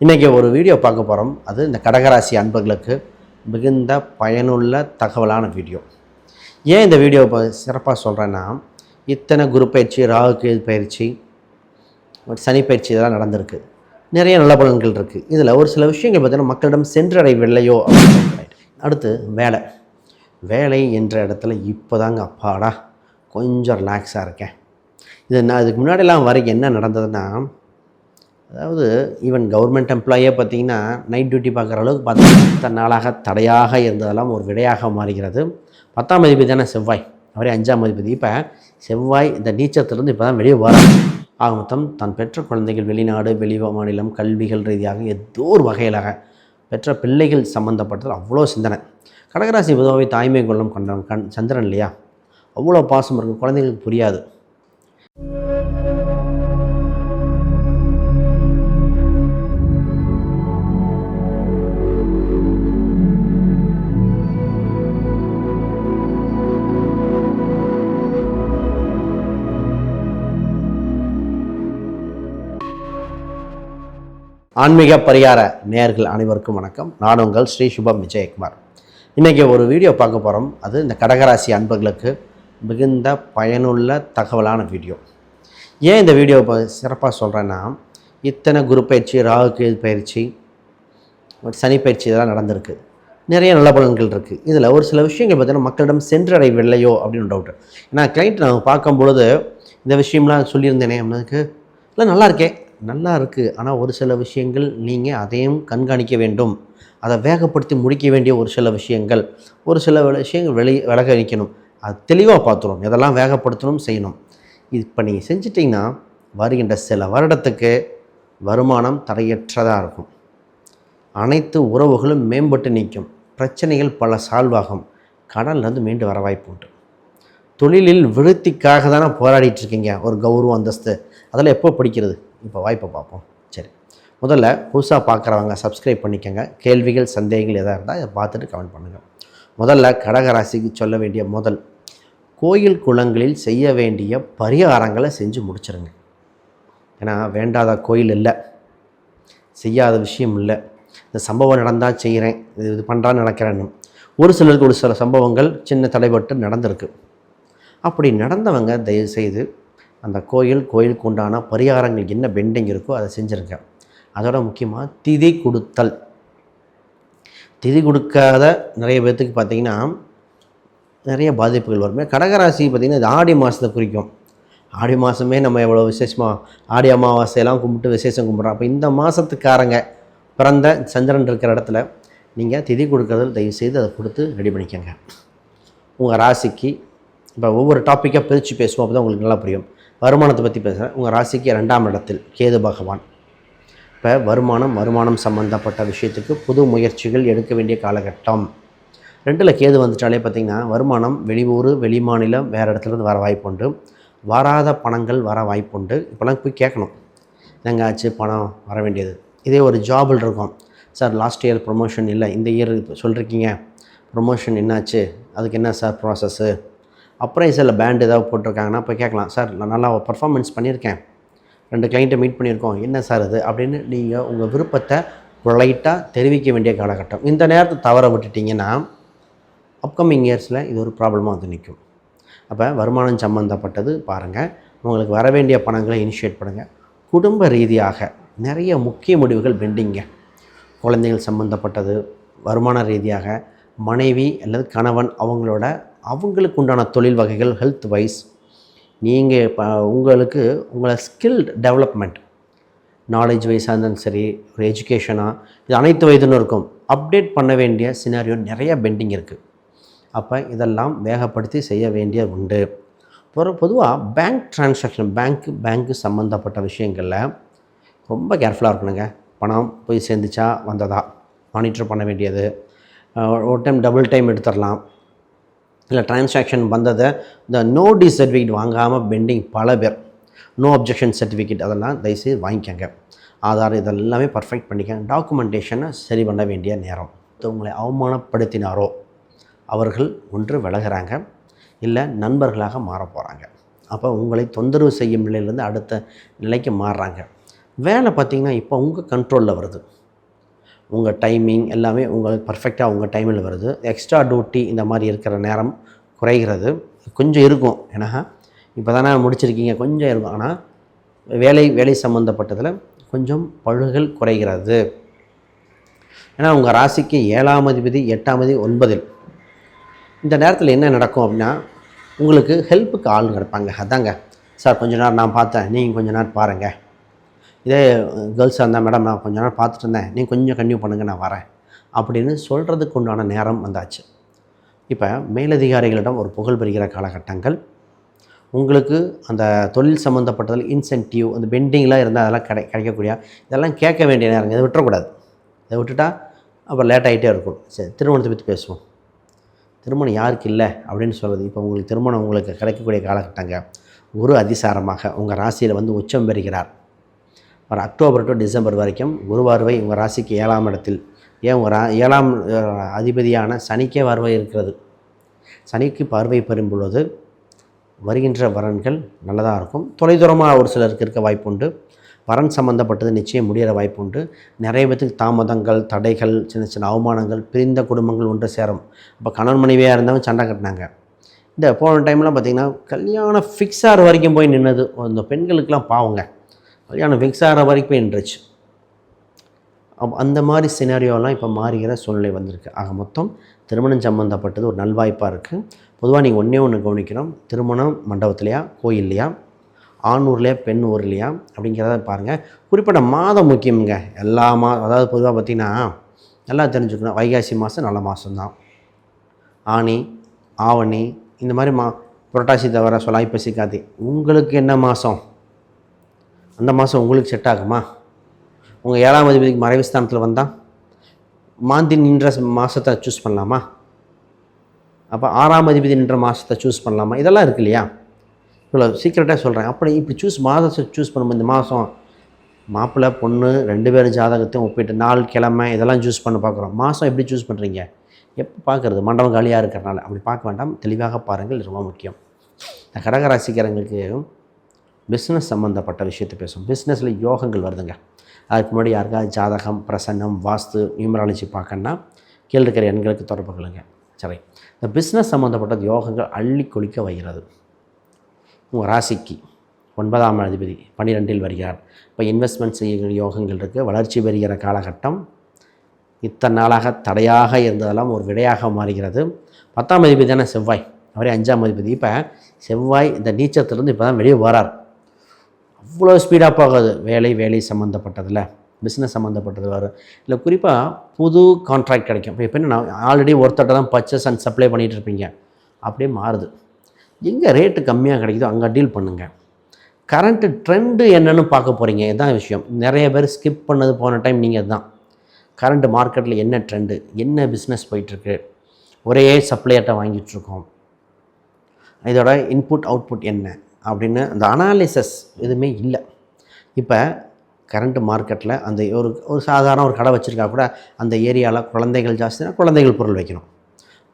இன்றைக்கி ஒரு வீடியோ பார்க்க போகிறோம் அது இந்த கடகராசி அன்பர்களுக்கு மிகுந்த பயனுள்ள தகவலான வீடியோ ஏன் இந்த வீடியோ இப்போ சிறப்பாக சொல்கிறேன்னா இத்தனை குரு பயிற்சி ராகு பயிற்சி சனி பயிற்சி இதெல்லாம் நடந்திருக்கு. நிறைய நல்ல பலன்கள் இருக்குது இதில் ஒரு சில விஷயங்கள் பார்த்தீங்கன்னா மக்களிடம் சென்றடையவில்லையோ அப்படின்னு அடுத்து வேலை. வேலை என்ற இடத்துல இப்போதாங்க அப்பாடா கொஞ்சம் ரிலாக்ஸாக இருக்கேன். இது நான் இதுக்கு முன்னாடிலாம் வரைக்கும் என்ன நடந்ததுன்னா அதாவது ஈவன் கவர்மெண்ட் எம்ப்ளாயே பார்த்திங்கன்னா நைட் டியூட்டி பார்க்குற அளவுக்கு பார்த்தீங்கன்னா இத்தனை நாளாக தடையாக இருந்ததெல்லாம் ஒரு விடையாக மாறுகிறது. பத்தாம் மதிப்பு தானே செவ்வாய். அவரே அஞ்சாம் அதிபதி. இப்போ செவ்வாய் இந்த நீச்சத்திலேருந்து இப்போ தான் வெளியே வர ஆக மொத்தம் தான் பெற்ற குழந்தைகள் வெளிநாடு வெளி மாநிலம் கல்விகள் ரீதியாக ஏதோ ஒரு வகையிலாக பெற்ற பிள்ளைகள் சம்மந்தப்பட்டது அவ்வளோ சிந்தனை. கடகராசி பொதுவாகவே தாய்மை குள்ளம் கொண்டவன் கண் சந்திரன் இல்லையா? அவ்வளோ பாசம் இருக்கும் குழந்தைங்களுக்கு புரியாது. ஆன்மீக பரிகார நேயர்கள் அனைவருக்கும் வணக்கம். நான் உங்கள் ஸ்ரீ சுபம் விஜயகுமார். இன்றைக்கி ஒரு வீடியோ பார்க்க போகிறோம் அது இந்த கடகராசி அன்பர்களுக்கு மிகுந்த பயனுள்ள தகவலான வீடியோ. ஏன் இந்த வீடியோ இப்போ சிறப்பாக சொல்கிறேன்னா இத்தனை குரு பயிற்சி ராகு கேது பயிற்சி சனி பயிற்சி இதெல்லாம் நடந்திருக்கு. நிறைய நல்ல பலன்கள் இருக்குது இதில் ஒரு சில விஷயங்கள் பார்த்தீங்கன்னா மக்களிடம் சென்றடைவில்லையோ அப்படின்னு டவுட் ஏன்னா கிளைண்ட் நான் பார்க்கும் பொழுது இந்த விஷயம்லாம் சொல்லியிருந்தேனே அப்படின்னதுக்கு இல்லை நல்லா இருக்கேன். நல்லா இருக்குது ஆனால் ஒரு சில விஷயங்கள் நீங்கள் அதையும் கண்காணிக்க வேண்டும். அதை வேகப்படுத்தி முடிக்க வேண்டிய ஒரு சில விஷயங்கள். ஒரு சில விஷயங்கள் வெளி விலக வைக்கணும் அது தெளிவாக பார்த்துரும் இதெல்லாம் வேகப்படுத்தணும் செய்யணும். இப்போ நீங்கள் செஞ்சிட்டிங்கன்னா வருகின்ற சில வருடத்துக்கு வருமானம் தடையற்றதாக இருக்கும். அனைத்து உறவுகளும் மேம்பட்டு நிற்கும். பிரச்சனைகள் பல சால்வாகும். கடன்லேருந்து மீண்டு வர வாய்ப்பு உண்டு. தொழிலில் விருத்திக்காக தானே போராடிட்டு இருக்கீங்க? ஒரு கௌரவம் அந்தஸ்து. அதெல்லாம் எப்போ பிடிக்கிறது? இப்போ வாய்ப்பை பார்ப்போம். சரி. முதல்ல புதுசாக பார்க்குறவங்க சப்ஸ்கிரைப் பண்ணிக்கோங்க. கேள்விகள் சந்தேகங்கள் எதாக இருந்தால் அதை பார்த்துட்டு கமெண்ட் பண்ணுங்கள் முதல்ல கடகராசிக்கு சொல்ல வேண்டிய முதல் கோயில் குளங்களில் செய்ய வேண்டிய பரிகாரங்களை செஞ்சு முடிச்சிருங்க. ஏன்னா வேண்டாத கோயில் இல்லை. செய்யாத விஷயம் இல்லை. இந்த சம்பவம் நடந்தால் செய்கிறேன் இது இது பண்ணுறான்னு நினைக்கிறேன்னு ஒரு சிலருக்கு ஒரு சில சம்பவங்கள் சின்ன தடைபட்டு நடந்திருக்கு. அப்படி நடந்தவங்க தயவுசெய்து அந்த கோயில் கோயிலுக்கு உண்டான பரிகாரங்கள் என்ன பெண்டிங் இருக்கோ அதை செஞ்சுருங்க. அதோட முக்கியமாக திதி கொடுத்தல். திதி கொடுக்காத நிறைய பேர்த்துக்கு பார்த்திங்கன்னா நிறைய பாதிப்புகள் வரும். கடகராசி பார்த்திங்கன்னா இது ஆடி மாதத்தை குறிக்கும். ஆடி மாதமே நம்ம எவ்வளோ விசேஷமாக ஆடி அமாவாசையெல்லாம் கும்பிட்டு விசேஷம் கும்பிட்றோம். அப்போ இந்த மாதத்துக்காரங்க பிறந்த சந்திரன் இருக்கிற இடத்துல நீங்கள் திதி கொடுக்கறதில் தயவுசெய்து அதை கொடுத்து ரெடி பண்ணிக்கோங்க. உங்கள் ராசிக்கு இப்போ ஒவ்வொரு டாப்பிக்காக பிரித்து பேசுவோம் அப்போ தான் உங்களுக்கு நல்லா புரியும். வருமானத்தை பற்றி பேசுகிறேன் உங்கள் ராசிக்கு ரெண்டாம் இடத்தில் கேது பகவான். இப்போ வருமானம் வருமானம் சம்மந்தப்பட்ட விஷயத்துக்கு புது முயற்சிகள் எடுக்க வேண்டிய காலகட்டம். ரெண்டில் கேது வந்துட்டாலே பார்த்திங்கன்னா வருமானம் வெளியூர் வெளிமாநிலம் வேறு இடத்துலேருந்து வர வாய்ப்புண்டு வராத பணங்கள் வர வாய்ப்புண்டு இப்போலாம் போய் கேட்கணும் என்னங்க ஆச்சு பணம் வர வேண்டியது. இதே ஒரு ஜாபில் இருக்கும். சார் லாஸ்ட் இயர் ப்ரொமோஷன் இல்லை. இந்த இயர் சொல்லிருக்கீங்க. ப்ரொமோஷன் என்னாச்சு? அதுக்கு என்ன சார் ப்ராசஸ்ஸு அப்ரைஸில் பேண்ட் ஏதாவது போட்டிருக்காங்கன்னா போய் கேட்கலாம். சார் நான் நல்லா பர்ஃபார்மன்ஸ் பண்ணியிருக்கேன். ரெண்டு கிளைண்ட்டை மீட் பண்ணியிருக்கோம். என்ன சார் அது? அப்படின்னு நீங்கள் உங்கள் விருப்பத்தை பொலைட்டாக தெரிவிக்க வேண்டிய காலகட்டம். இந்த நேரத்தை தவற விட்டுட்டிங்கன்னா அப்கமிங் இயர்ஸில் இது ஒரு ப்ராப்ளமாக வந்து நிற்கும். அப்போ வருமானம் சம்மந்தப்பட்டது பாருங்கள் உங்களுக்கு வர வேண்டிய பணங்களை இனிஷியேட் பண்ணுங்கள் குடும்ப ரீதியாக நிறைய முக்கிய முடிவுகள் பெண்டிங்க குழந்தைகள் சம்மந்தப்பட்டது வருமான ரீதியாக மனைவி அல்லது கணவன் அவங்களோட அவங்களுக்கு உண்டான தொழில் வகைகள் ஹெல்த் வைஸ் நீங்கள் இப்போ உங்களுக்கு உங்களை ஸ்கில் டெவலப்மெண்ட் நாலேஜ் வைஸாக இருந்தாலும் சரி ஒரு எஜுகேஷனாக இது அனைத்து வயதுன்னு இருக்கும். அப்டேட் பண்ண வேண்டிய சினாரியோ நிறைய பெண்டிங் இருக்குது அப்போ இதெல்லாம் வேகப்படுத்தி செய்ய வேண்டிய உண்டு. ஒரு பொதுவாக பேங்க் டிரான்சாக்ஷன் பேங்க்கு பேங்க்கு சம்மந்தப்பட்ட விஷயங்களில் ரொம்ப கேர்ஃபுல்லாக இருக்கணுங்க. பணம் போய் சேர்ந்துச்சா வந்ததா? மானிட்டர் பண்ண வேண்டியது. ஒரு டைம் டபுள் டைம் எடுத்துடலாம். இல்லை டிரான்சாக்ஷன் வந்ததை இந்த நோ டி சர்டிஃபிகேட் வாங்காமல் பெண்டிங் பல பேர். நோ அப்ஜெக்ஷன் சர்டிஃபிகேட் அதெல்லாம் தயவுசெய்து வாங்கிக்கோங்க. ஆதார் இதெல்லாமே பர்ஃபெக்ட் பண்ணிக்கங்க. டாக்குமெண்டேஷனை சரி பண்ண வேண்டிய நேரம். உங்களை அவமானப்படுத்தினாரோ அவர்கள் ஒன்று விலகிறாங்க. இல்லை நண்பர்களாக மாற போகிறாங்க அப்போ உங்களை தொந்தரவு செய்யும் நிலையிலேருந்து அடுத்த நிலைக்கு மாறுறாங்க. வேலை பார்த்திங்கன்னா இப்போ உங்கள் கண்ட்ரோலில் வருது. உங்கள் டைமிங் எல்லாமே உங்களுக்கு பர்ஃபெக்டாக உங்கள் டைமில் வருது. எக்ஸ்ட்ரா டியூட்டி இந்த மாதிரி இருக்கிற நேரம் குறைகிறது. கொஞ்சம் இருக்கும். ஏன்னா இப்போ தானே முடிச்சிருக்கீங்க. கொஞ்சம் இருக்கும். ஆனால் வேலை வேலை சம்மந்தப்பட்டதில் கொஞ்சம் பழுகள் குறைகிறது. ஏன்னா உங்கள் ராசிக்கு ஏழாம் அதிபதி எட்டாம் அதிபதி ஒன்பதில். இந்த நேரத்தில் என்ன நடக்கும் அப்படின்னா உங்களுக்கு ஹெல்ப்புக்கு ஆள் கிடப்பாங்க அதாங்க. சார் கொஞ்ச நேரம் நான் பார்த்தேன். நீங்கள் கொஞ்ச நேரம் பாருங்கள் இதே கேர்ள்ஸாக இருந்தால் மேடம் நான் கொஞ்ச நேரம் பார்த்துட்டு இருந்தேன் நீங்கள் கொஞ்சம் கன்டினியூ பண்ணுங்கள் நான் வரேன். அப்படின்னு சொல்கிறதுக்கு உண்டான நேரம் வந்தாச்சு. இப்போ மேலதிகாரிகளிடம் ஒரு புகழ் பெறுகிற காலகட்டங்கள். உங்களுக்கு அந்த தொழில் சம்மந்தப்பட்டதில் இன்சென்டிவ் அந்த பெண்டிங்லாம் இருந்தால் அதெல்லாம் கிடை கிடைக்கக்கூடிய இதெல்லாம் கேட்க வேண்டிய நேரம். இதை விட்டுறக்கூடாது. இதை விட்டுட்டா அப்புறம் லேட் ஆகிட்டே இருக்கும். சரி திருமணத்தை பற்றி பேசுவோம். திருமணம் யாருக்கு இல்லை அப்படின்னு சொல்கிறது இப்போ உங்களுக்கு திருமணம் உங்களுக்கு கிடைக்கக்கூடிய காலகட்டங்க. குரு அதிசாரமாக உங்கள் ராசியில் வந்து உச்சம் பெறுகிறார். ஒரு அக்டோபர் டு டிசம்பர் வரைக்கும் குரு பார்வை உங்கள் ராசிக்கு ஏழாம் இடத்தில். ஏன் உங்கள் ரா ஏழாம் அதிபதியான சனிக்கே பார்வை இருக்கிறது. சனிக்கு பார்வை பெறும் பொழுது வருகின்ற வரன்கள் நல்லதாக இருக்கும். தொலைதூரமாக ஒரு சிலருக்கு இருக்க வாய்ப்புண்டு. வரன் சம்மந்தப்பட்டது நிச்சயம் முடிகிற வாய்ப்புண்டு. நிறைய பேத்துக்கு தாமதங்கள் தடைகள் சின்ன சின்ன அவமானங்கள் பிரிந்த குடும்பங்கள் ஒன்று சேரும். அப்போ கணவன் மனைவியாக இருந்தவங்க சண்டை கட்டினாங்க. இந்த போன டைம்லாம் பார்த்திங்கன்னா கல்யாணம் ஃபிக்ஸ் ஆகிற வரைக்கும் போய் நின்னது. அந்த பெண்களுக்கெலாம் பாவங்க. கல்யாணம் ஃபிக்ஸ் ஆகிற வரைக்கும் போய் அப்போ அந்த மாதிரி சினாரியோலாம் இப்போ மாறுகிற சூழ்நிலை வந்திருக்கு. ஆக மொத்தம் திருமணம் சம்மந்தப்பட்டது ஒரு நல்வாய்ப்பாக இருக்குது பொதுவாக நீங்கள் ஒன்றே ஒன்று கவனிக்கணும். திருமணம் மண்டபத்துலையா கோயில்லையா ஆண் ஊர்லையா பெண் ஊர்லையா அப்படிங்கிறத பாருங்கள் குறிப்பிட்ட மாதம் முக்கியங்க எல்லா மா அதாவது பொதுவாக பார்த்திங்கன்னா நல்லா தெரிஞ்சுக்கணும். வைகாசி மாதம் நல்ல மாதம்தான் ஆனி ஆவணி இந்த மாதிரி மா புரட்டாசி தவிர சொல் பசிக்காதே காத்தி உங்களுக்கு என்ன மாதம் அந்த மாதம் உங்களுக்கு செட் ஆகுமா? உங்கள் ஏழாம் அதிபதிக்கு மறைவு ஸ்தானத்தில் வந்தால் மாந்தி நின்ற மாதத்தை சூஸ் பண்ணலாமா? அப்போ ஆறாம் அதிபதி நின்ற மாதத்தை சூஸ் பண்ணலாமா? இதெல்லாம் இருக்கு இல்லையா? இவ்வளோ சீக்கிரட்டாக சொல்கிறேன் அப்படி இப்படி சூஸ் மாதத்தை சூஸ் பண்ணும்போது இந்த மாதம் மாப்பிள்ளை பொண்ணு ரெண்டு பேரும் ஜாதகத்தையும் ஒப்பிட்டு நாள் கிழமை இதெல்லாம் சூஸ் பண்ண பார்க்குறோம். மாதம் எப்படி சூஸ் பண்ணுறீங்க எப்போ பார்க்குறது? மண்டபம் காலியாக இருக்கிறனால. அப்படி பார்க்க வேண்டாம். தெளிவாக பாருங்கள். ரொம்ப முக்கியம். இந்த கடகராசிக்காரங்களுக்கு பிஸ்னஸ் சம்மந்தப்பட்ட விஷயத்தை பேசும் பிஸ்னஸில் யோகங்கள் வருதுங்க. அதுக்கு முன்னாடி யாருக்காவது ஜாதகம் பிரசன்னம் வாஸ்து நியூமராலஜி பார்க்கணுன்னா கீழே இருக்கிற எண்களுக்கு தொடர்பு கொள்ளுங்க. சரி. இந்த பிஸ்னஸ் சம்மந்தப்பட்ட யோகங்கள் அள்ளி கொளிக்க வைகிறது உங்கள் ராசிக்கு ஒன்பதாம் அதிபதி பன்னிரெண்டில் வருகிறார். இப்போ இன்வெஸ்ட்மெண்ட் செய்கிற யோகங்கள் இருக்குது வளர்ச்சி பெறுகிற காலகட்டம் இத்தனை நாளாக தடையாக இருந்ததெல்லாம் ஒரு விடையாக மாறுகிறது. பத்தாம் அதிபதி தானே செவ்வாய். அவரே அஞ்சாம் அதிபதி. இப்போ செவ்வாய் இந்த நீச்சத்திலேருந்து இப்போ தான் வெளியே வரார். அவ்வளோ ஸ்பீடாக போகாது வேலை வேலை சம்மந்தப்பட்டதில் பிஸ்னஸ் சம்மந்தப்பட்டது வரும் இல்லை குறிப்பாக புது கான்ட்ராக்ட் கிடைக்கும். இப்போ இப்போ ஆல்ரெடி ஒருத்தட்ட தான் பர்ச்சேஸ் அண்ட் சப்ளை பண்ணிகிட்டு இருப்பீங்க. அப்படியே மாறுது. எங்கே ரேட்டு கம்மியாக கிடைக்குதோ அங்கே டீல் பண்ணுங்கள் கரண்ட்டு ட்ரெண்டு என்னன்னு பார்க்க போகிறீங்க இதுதான் விஷயம். நிறைய பேர் ஸ்கிப் பண்ணது போன டைம் நீங்கள் இதுதான் கரண்ட் மார்க்கெட்டில் என்ன ட்ரெண்டு என்ன பிஸ்னஸ் போயிட்டுருக்கு? ஒரே சப்ளையர்கிட்ட வாங்கிட்டுருக்கோம் இதோட இன்புட் அவுட்புட் என்ன? அப்படின்னு அந்த அனாலிசிஸ் எதுவுமே இல்லை. இப்போ கரண்ட் மார்க்கெட்டில் அந்த ஒரு ஒரு சாதாரண ஒரு கடை வச்சுருக்கா கூட அந்த ஏரியாவில் குழந்தைகள் ஜாஸ்தினா குழந்தைகள் பொருள் வைக்கணும்.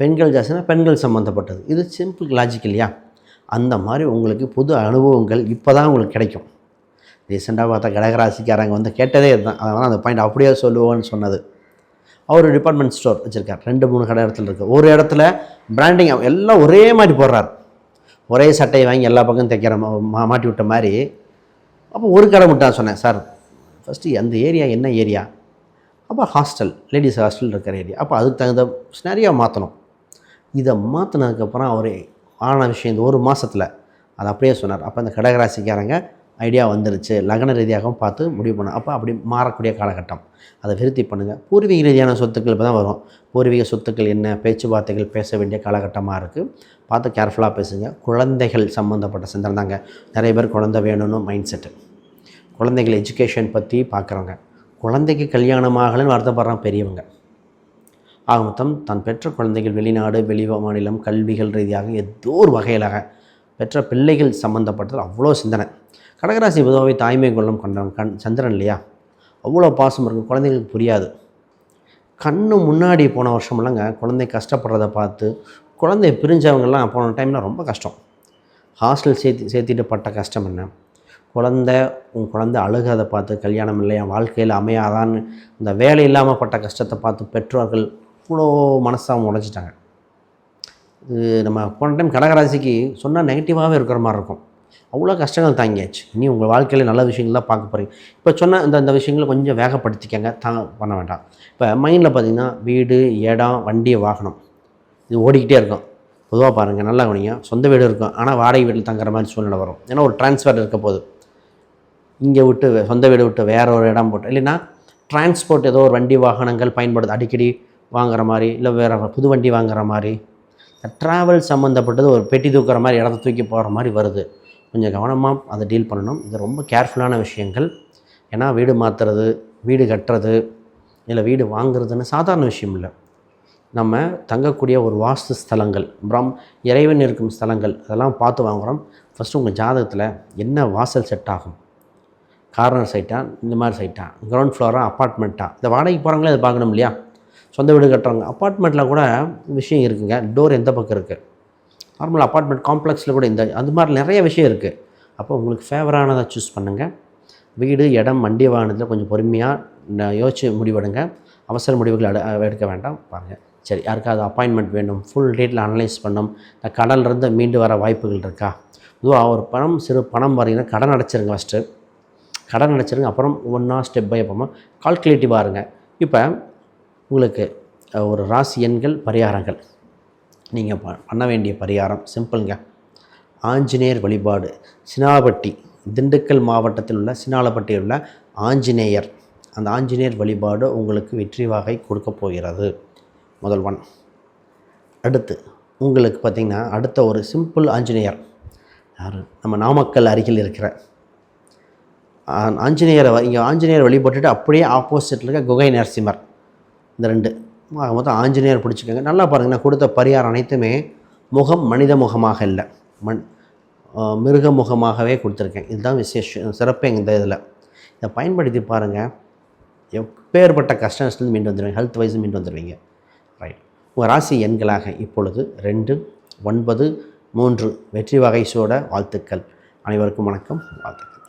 பெண்கள் ஜாஸ்தினா பெண்கள் சம்மந்தப்பட்டது இது சிம்பிள் லாஜிக் இல்லையா? அந்த மாதிரி உங்களுக்கு புது அனுபவங்கள் இப்போ தான் உங்களுக்கு கிடைக்கும். ரீசெண்டாக பார்த்தா கடகராசிக்காரங்க வந்து கேட்டதே இதுதான். அதனால் அந்த பாயிண்ட் அப்படியே சொல்லுவோன்னு சொன்னது. அவர் டிபார்ட்மெண்ட் ஸ்டோர் வச்சுருக்கார். ரெண்டு மூணு கடை இடத்துல இருக்குது ஒரு இடத்துல பிராண்டிங் எல்லாம் ஒரே மாதிரி போடுறார். ஒரே சட்டையை வாங்கி எல்லா பக்கம் தைக்கிற மா மாட்டி விட்ட மாதிரி அப்போ ஒரு கடை மட்டும் சொன்னேன் சார் ஃபஸ்ட்டு அந்த ஏரியா என்ன ஏரியா? அப்போ ஹாஸ்டல் லேடிஸ் ஹாஸ்டல் இருக்கிற ஏரியா. அப்போ அதுக்கு தகுந்த நிறையா மாற்றணும் இதை மாற்றினதுக்கப்புறம் அவர் ஆன விஷயம் இந்த ஒரு மாதத்தில் அதை அப்படியே சொன்னார். அப்போ இந்த கடகராசிக்காரங்க ஐடியா வந்துருச்சு. லக்ன ரீதியாகவும் பார்த்து முடிவு பண்ணும் அப்போ அப்படி மாறக்கூடிய காலகட்டம். அதை விருத்தி பண்ணுங்கள் பூர்வீக ரீதியான சொத்துக்கள் இப்போ தான் வரும். பூர்வீக சொத்துக்கள் என்ன? பேச்சுவார்த்தைகள் பேச வேண்டிய காலகட்டமாக இருக்குது பார்த்து கேர்ஃபுல்லாக பேசுங்க. குழந்தைகள் சம்மந்தப்பட்ட சிந்தனை தாங்க. நிறைய பேர் குழந்தை வேணும்னு மைண்ட் செட்டு குழந்தைகள் எஜுகேஷன் பற்றி பார்க்குறவங்க. குழந்தைக்கு கல்யாணம் ஆகலைன்னு வருத்தப்படுறான் பெரியவங்க. ஆக மொத்தம் தான் பெற்ற குழந்தைகள் வெளிநாடு வெளி மாநிலம் கல்விகள் ரீதியாக ஏதோ ஒரு வகையிலாக பெற்ற பிள்ளைகள் சம்மந்தப்பட்டது அவ்வளோ சிந்தனை. கடகராசி பொதுவாகவே தாய்மை குணம் கொண்டவன் கண் சந்திரன் இல்லையா? அவ்வளோ பாசம் இருக்கும் குழந்தைங்களுக்கு புரியாது. கண்ணு முன்னாடி போன வருஷமெல்லாங்க குழந்தை கஷ்டப்படுறத பார்த்து குழந்தை பிரிஞ்சவங்கெல்லாம் போன டைமில் ரொம்ப கஷ்டம். ஹாஸ்டல் சேர்த்து சேர்த்திட்டு பட்ட கஷ்டம் என்ன? குழந்தை உன் குழந்தை அழுகாத பார்த்து கல்யாணம் இல்லை என் வாழ்க்கையில் அமையாதான்னு இந்த வேலை இல்லாமல் பட்ட கஷ்டத்தை பார்த்து பெற்றோர்கள் இவ்வளோ மனசாக உடைச்சிட்டாங்க இது நம்ம போன டைம் கடகராசிக்கு சொன்னால் நெகட்டிவாகவே இருக்கிற மாதிரி இருக்கும். அவ்வளோ கஷ்டங்கள் தாங்கியாச்சு. இனி உங்கள் வாழ்க்கையில் நல்ல விஷயங்கள்லாம் பார்க்க போகிறீங்க இப்போ சொன்ன இந்த அந்த விஷயங்களை கொஞ்சம் வேகப்படுத்திக்கங்க. தான் பண்ண வேண்டாம். இப்போ மைண்டில் பார்த்தீங்கன்னா வீடு இடம் வண்டி வாகனம். இது ஓடிக்கிட்டே இருக்கும். பொதுவாக பாருங்கள் நல்லா கவனிங்க. சொந்த வீடு இருக்கும். ஆனால் வாடகை வீட்டில் தங்குற மாதிரி சூழ்நிலை வரும். ஏன்னா ஒரு டிரான்ஸ்ஃபர் இருக்க போது இங்கே விட்டு சொந்த வீடு விட்டு வேறு ஒரு இடம் போட்டு இல்லைன்னா டிரான்ஸ்போர்ட் ஏதோ ஒரு வண்டி வாகனங்கள் பயன்படுது அடிக்கடி வாங்குற மாதிரி இல்லை வேறு புது வண்டி வாங்குற மாதிரி ட்ராவல் சம்மந்தப்பட்டது ஒரு பெட்டி தூக்குற மாதிரி இடத்த தூக்கி போகிற மாதிரி வருது. கொஞ்சம் கவனமாக அதை டீல் பண்ணணும். இது ரொம்ப கேர்ஃபுல்லான விஷயங்கள். ஏன்னா வீடு மாற்றுறது வீடு கட்டுறது இல்லை வீடு வாங்குறதுன்னு சாதாரண விஷயம் இல்லை. நம்ம தங்கக்கூடிய ஒரு வாஸ்து ஸ்தலங்கள் அப்புறம் இறைவன் இருக்கும் ஸ்தலங்கள் அதெல்லாம் பார்த்து வாங்குகிறோம் ஃபஸ்ட்டு உங்கள் ஜாதகத்தில் என்ன வாசல் செட் ஆகும்? கார்னர் சைட்டா இந்த மாதிரி சைட்டா கிரவுண்ட் ஃப்ளோராக அப்பார்ட்மெண்ட்டாக இந்த வாடகைக்கு போகிறவங்களே அதை பார்க்கணும் இல்லையா? சொந்த வீடு கட்டுறவங்க அப்பார்ட்மெண்ட்டில் கூட விஷயம் இருக்குங்க. டோர் எந்த பக்கம் இருக்குது நார்மல் அப்பார்ட்மெண்ட் காம்ப்ளெக்ஸில் கூட இந்த அது மாதிரி நிறைய விஷயம் இருக்குது அப்போ உங்களுக்கு ஃபேவரானதை சூஸ் பண்ணுங்கள் வீடு இடம் வண்டி வாகனத்தில் கொஞ்சம் பொறுமையாக யோசிச்சு முடிவெடுங்க. அவசர முடிவுகள் எட எடுக்க வேண்டாம். பாருங்கள் சரி யாருக்காவது அப்பாயின்மெண்ட் வேணும் ஃபுல் டேட்டில் அனலைஸ் பண்ணும். இந்த கடல்லேருந்து மீண்டு வர வாய்ப்புகள் இருக்கா? இதுவாக ஒரு பணம் சிறு பணம் வரீங்கன்னா கடன் அடைச்சிருங்க ஃபஸ்ட்டு கடன் அடைச்சிருங்க. அப்புறம் ஒன்றா ஸ்டெப் பை அப்புறமா கால்குலேட்டிவாக இருங்க. இப்போ உங்களுக்கு ஒரு ராசி எண்கள் பரிகாரங்கள். நீங்கள் பண்ண வேண்டிய பரிகாரம் சிம்பிளுங்க. ஆஞ்சநேயர் வழிபாடு. சினாலப்பட்டி திண்டுக்கல் மாவட்டத்தில் உள்ள சினாலப்பட்டியில் உள்ள ஆஞ்சநேயர். அந்த ஆஞ்சநேயர் வழிபாடு உங்களுக்கு வெற்றி வாகை கொடுக்க போகிறது. முதல் ஒன். அடுத்து உங்களுக்கு பார்த்திங்கன்னா அடுத்த ஒரு சிம்பிள் ஆஞ்சநேயர். யார்? நம்ம நாமக்கல் அருகில் இருக்கிற. ஆஞ்சநேயரை இங்கே ஆஞ்சநேயர் வழிபட்டுட்டு அப்படியே ஆப்போசிட்டில் இருக்க குகை நரசிம்மர். இந்த ரெண்டு. மொத்தம் ஆஞ்சநேயர் பிடிச்சிக்கோங்க. நல்லா பாருங்கள் நான் கொடுத்த பரிகாரம் அனைத்துமே முகம் மனித முகமாக இல்லை. மண் மிருக முகமாகவே கொடுத்துருக்கேன். இதுதான் விசேஷம் சிறப்பு இந்த இதில். இதை பயன்படுத்தி பாருங்கள் எப்பேற்பட்ட கஷ்டத்துலேருந்து மீண்டு வந்துடுவீங்க ஹெல்த் வைஸ் மீண்டு வந்துடுவீங்க ரைட் உங்கள் ராசி எண்களாக இப்பொழுது ரெண்டு ஒன்பது மூன்று வெற்றி வகை சோட வாழ்த்துக்கள். அனைவருக்கும் வணக்கம் வாழ்த்துக்கள்.